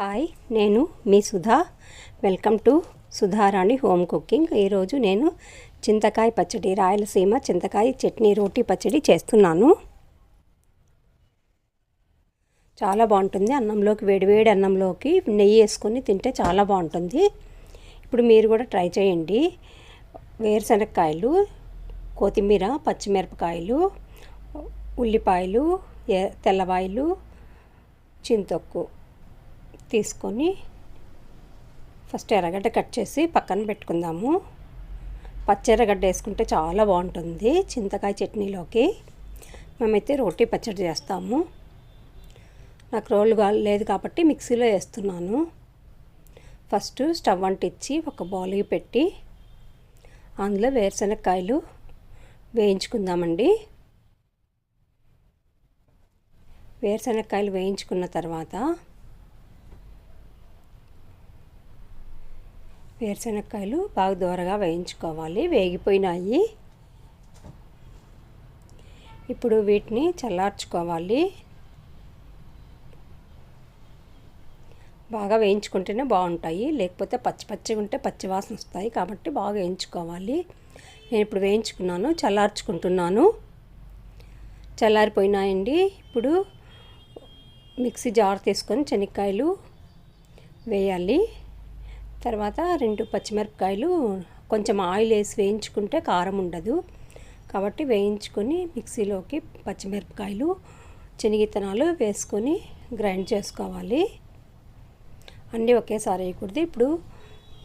Hi నేను మీ Sudha. Welcome to Sudharani home cooking. ఈరోజు నేను చింతకాయ పచ్చడి రాయలసీమ చింతకాయ చట్నీ రోటీ పచ్చడి చేస్తున్నాను. చాలా బాగుంటుంది. అన్నంలోకి వేడివేడి అన్నంలోకి నెయ్యి వేసుకొని తింటే చాలా బాగుంటుంది. ఇప్పుడు మీరు కూడా ట్రై చేయండి. వేరుశనగకాయలు కొత్తిమీర పచ్చిమిరపకాయలు ఉల్లిపాయలు ఎ- తెల్లవాయలు చింతొక్కు. తీసుకొని ఫస్ట్ ఎర్రగడ్డ కట్ చేసి పక్కన పెట్టుకుందాము. పచ్చెర్రగడ్డ వేసుకుంటే చాలా బాగుంటుంది చింతకాయ చట్నీలోకి. మేమైతే రోటీ పచ్చడి చేస్తాము. నాకు రోలు లేదు కాబట్టి మిక్సీలో వేస్తున్నాను. ఫస్ట్ స్టవ్ అంటించి ఒక బౌల్కి పెట్టి అందులో వేరుశనగకాయలు వేయించుకుందామండి. వేరుశనగకాయలు వేయించుకున్న తర్వాత వేరుశనక్కాయలు బాగా దూరగా వేయించుకోవాలి. వేగిపోయినాయి. ఇప్పుడు వీటిని చల్లార్చుకోవాలి. బాగా వేయించుకుంటేనే బాగుంటాయి. లేకపోతే పచ్చి పచ్చిగా ఉంటే పచ్చి వాసన వస్తాయి కాబట్టి బాగా వేయించుకోవాలి. నేను ఇప్పుడు వేయించుకున్నాను చల్లార్చుకుంటున్నాను. చల్లారిపోయినాయండి. ఇప్పుడు మిక్సీ జార్ తీసుకొని శనక్కాయలు వేయాలి. తర్వాత రెండు పచ్చిమిరపకాయలు కొంచెం ఆయిల్ వేసి వేయించుకుంటే కారం ఉండదు. కాబట్టి వేయించుకొని మిక్సీలోకి పచ్చిమిరపకాయలు శనగిత్తనాలు వేసుకొని గ్రైండ్ చేసుకోవాలి. అన్నీ ఒకేసారి వేయకూడదు. ఇప్పుడు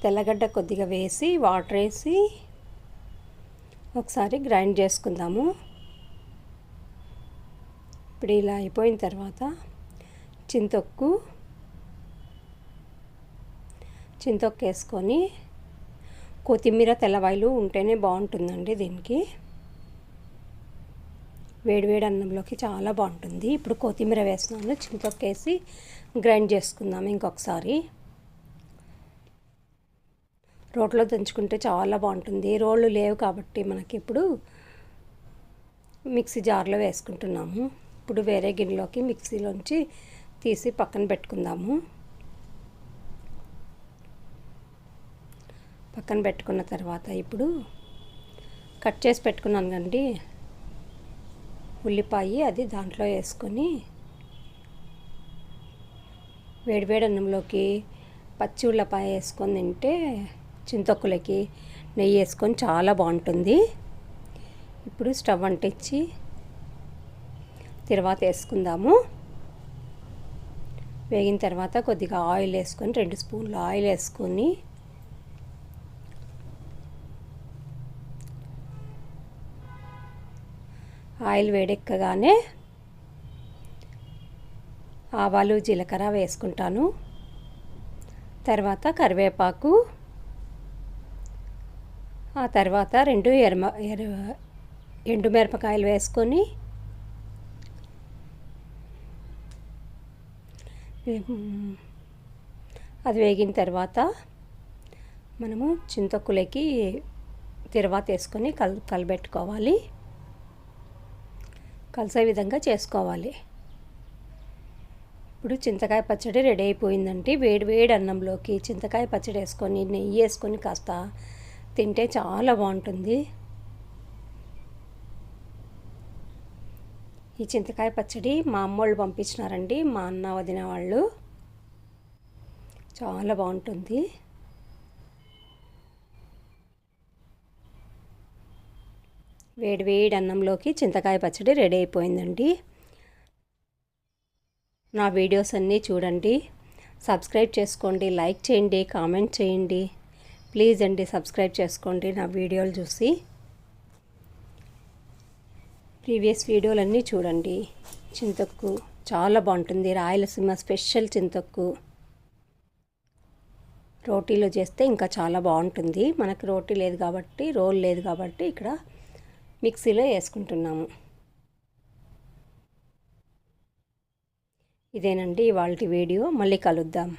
తెల్లగడ్డ కొద్దిగా వేసి వాటర్ వేసి ఒకసారి గ్రైండ్ చేసుకుందాము. ఇప్పుడు ఇలా అయిపోయిన తర్వాత చింతొక్కు చింతొక్కేసుకొని కొత్తిమీర తెల్లవాయలు ఉంటేనే బాగుంటుందండి దీనికి. వేడివేడి అన్నంలోకి చాలా బాగుంటుంది. ఇప్పుడు కొత్తిమీర వేస్తున్నాను. చింతొక్కేసి గ్రైండ్ చేసుకుందాం ఇంకొకసారి. రోట్లో దంచుకుంటే చాలా బాగుంటుంది. రోళ్ళు లేవు కాబట్టి మనకి ఇప్పుడు మిక్సీ జార్లో వేసుకుంటున్నాము. ఇప్పుడు వేరే గిన్నెలోకి మిక్సీలోంచి తీసి పక్కన పెట్టుకుందాము. పక్కన పెట్టుకున్న తర్వాత ఇప్పుడు కట్ చేసి పెట్టుకున్నాను కండి ఉల్లిపాయ అది దాంట్లో వేసుకొని వేడివేడి అన్నంలోకి పచ్చి ఉల్లిపాయ వేసుకొని తింటే చింతొక్కులకి నెయ్యి వేసుకొని చాలా బాగుంటుంది. ఇప్పుడు స్టవ్ అంటించి తర్వాత వేసుకుందాము. వేగిన తర్వాత కొద్దిగా ఆయిల్ వేసుకొని రెండు స్పూన్లు ఆయిల్ వేసుకొని ఆయిల్ వేడెక్కగానే ఆవాలు జీలకర్ర వేసుకుంటాను. తర్వాత కరివేపాకు. ఆ తర్వాత రెండు ఎర్మ ఎర ఎండు మిరపకాయలు వేసుకొని అది వేగిన తర్వాత మనము చింతకులకి తిరువాత వేసుకొని కల్ కలబెట్టుకోవాలి. కలిసే విధంగా చేసుకోవాలి. ఇప్పుడు చింతకాయ పచ్చడి రెడీ అయిపోయిందండి వేడి వేడి అన్నంలోకి చింతకాయ పచ్చడి వేసుకొని నెయ్యి వేసుకొని కాస్త తింటే చాలా బాగుంటుంది. ఈ చింతకాయ పచ్చడి మా అమ్మోళ్ళు పంపించినారండి మా అన్న వదిన వాళ్ళు. చాలా బాగుంటుంది. వేడి వేడి అన్నంలోకి చింతకాయ పచ్చడి రెడీ అయిపోయిందండి. నా వీడియోస్ అన్నీ చూడండి. సబ్స్క్రైబ్ చేసుకోండి లైక్ చేయండి కామెంట్ చేయండి. ప్లీజ్ అండి సబ్స్క్రైబ్ చేసుకోండి నా వీడియోలు చూసి. ప్రీవియస్ వీడియోలన్నీ చూడండి. చింతక్కు చాలా బాగుంటుంది. రాయలసీమ స్పెషల్ చింతక్కు రోటీలో చేస్తే ఇంకా చాలా బాగుంటుంది. మనకు రోటీ లేదు కాబట్టి రోల్ లేదు కాబట్టి ఇక్కడ మిక్సీలో వేసుకుంటున్నాము. ఇదేనండి ఇవాళ వీడియో. మళ్ళీ కలుద్దాం.